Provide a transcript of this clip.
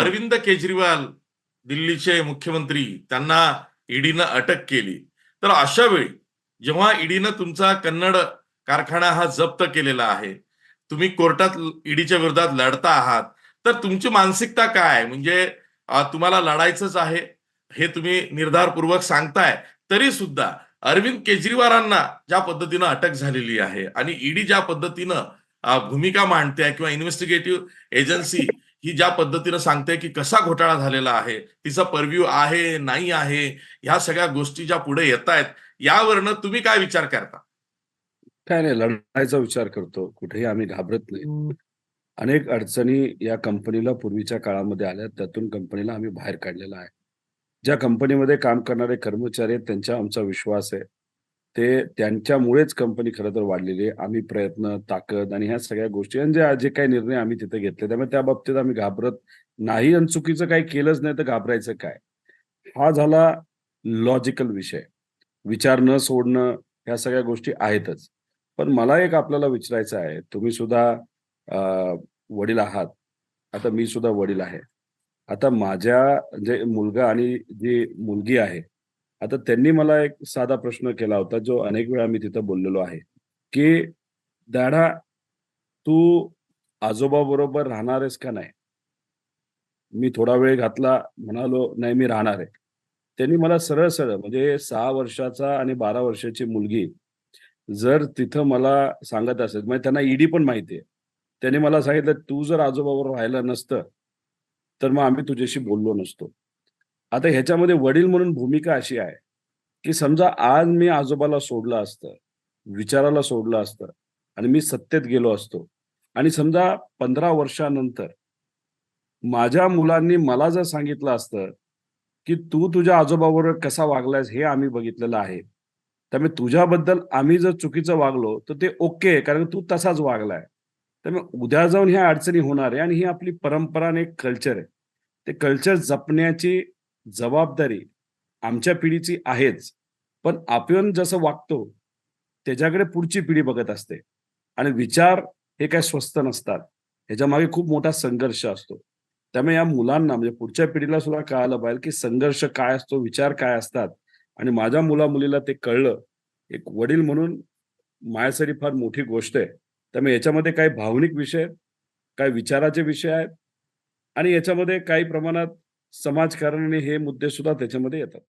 अरविंद. केजरीवाल दिल्लीचे मुख्यमंत्री त्यांना ईडीनं अटक केली. तर अशा वेळी जेव्हा ईडीनं तुमचा कन्नड कारखाना हा जप्त केलेला आहे तुम्ही कोर्टात ईडीच्या विरोधात लढता आहात तर तुमची मानसिकता काय? म्हणजे तुम्हाला लढायचंच आहे हे तुम्ही निर्धारपूर्वक सांगताय तरी सुद्धा अरविंद केजरीवालांना ज्या पद्धतीनं अटक झालेली आहे आणि ईडी ज्या पद्धतीनं भूमिका मांडते किंवा इन्व्हेस्टिगेटिव्ह एजन्सी ही ज्या पद्धतीनं सांगते की कसा घोटाळा झालेला आहे तिचा परव्ह्यू आहे नाही आहे ह्या सगळ्या गोष्टी ज्या पुढे येत आहेत यावरनं तुम्ही काय विचार करता? काय नाही लढायचा विचार करतो. कुठेही आम्ही घाबरत नाही. अनेक अडचणी या कंपनीला पूर्वीच्या काळामध्ये आल्या. त्यातून कंपनीला आम्ही बाहेर काढलेला आहे. ज्या कंपनीमध्ये काम करणारे कर्मचारी आहेत त्यांचा आमचा विश्वास आहे. ते त्यांच्यामुळेच कंपनी खरं तर वाढलेली आहे. आम्ही प्रयत्न ताकद आणि ह्या सगळ्या गोष्टी आणि जे जे काही निर्णय आम्ही तिथे घेतले त्यामुळे त्या बाबतीत आम्ही घाबरत नाही आणि चुकीचं काही केलंच नाही तर घाबरायचं काय? हा झाला लॉजिकल विषय. विचार न सोडणं ह्या सगळ्या गोष्टी आहेतच. पण मला एक आपल्याला विचारायचं आहे तुम्ही सुद्धा वडील आहात. आता मी सुद्धा वडील आहे. आता माझ्या जे मुलगा आणि जी मुलगी आहे आता त्यांनी मला एक साधा प्रश्न केला होता जो अनेक वेळा मी तिथं बोललेलो आहे की दाडा तू आजोबा बरोबर राहणार आहेस का नाही? मी थोडा वेळ घातला म्हणालो नाही मी राहणार आहे. त्यांनी मला सरळ सरळ म्हणजे सहा वर्षाचा आणि बारा वर्षाची मुलगी जर तिथं मला सांगत असेल म्हणजे त्यांना ईडी पण माहिती आहे. त्यांनी मला सांगितलं तू जर आजोबाबरोबर राहिलं नसतं तर मग आम्ही तुझ्याशी बोललो नसतो. आता ह्याच्यामध्ये वडील म्हणून भूमिका अशी आहे की समजा आज मी आजोबाला सोडलं असतं विचाराला सोडलं असतं आणि मी सत्तेत गेलो असतो आणि समजा पंधरा वर्षानंतर माझ्या मुलांनी मला जर सांगितलं असतं की तू तुझ्या आजोबाबरोबर कसा वागलायस हे आम्ही बघितलेलं आहे त्यामुळे तुझ्याबद्दल आम्ही जर चुकीचं वागलो तर ते ओके आहे, कारण तू तसाच वागलाय. त्यामुळे उद्या जाऊन ह्या अडचणी होणार आहे आणि ही आपली परंपरा आणि एक कल्चर आहे. ते कल्चर जपण्याची जबाबदारी आमच्या पिढीची आहेच. पण आपण जसं वागतो त्याच्याकडे पुढची पिढी बघत असते. आणि विचार हे काय स्वस्त नसतात. ह्याच्या मागे खूप मोठा संघर्ष असतो. त्यामुळे या मुलांना म्हणजे पुढच्या पिढीला सुद्धा कळालं पाहिजे की संघर्ष काय असतो विचार काय असतात. आणि माझ्या मुला मुलीला ते कळलं. एक वडील म्हणून माझ्यासाठी फार मोठी गोष्ट आहे. त्यामुळे याच्यामध्ये काही भावनिक विषय काही विचाराचे विषय आहेत. आणि याच्यामध्ये काही प्रमाणात समाजकारण आणि हे मुद्दे सुद्धा त्याच्यामध्ये येतात.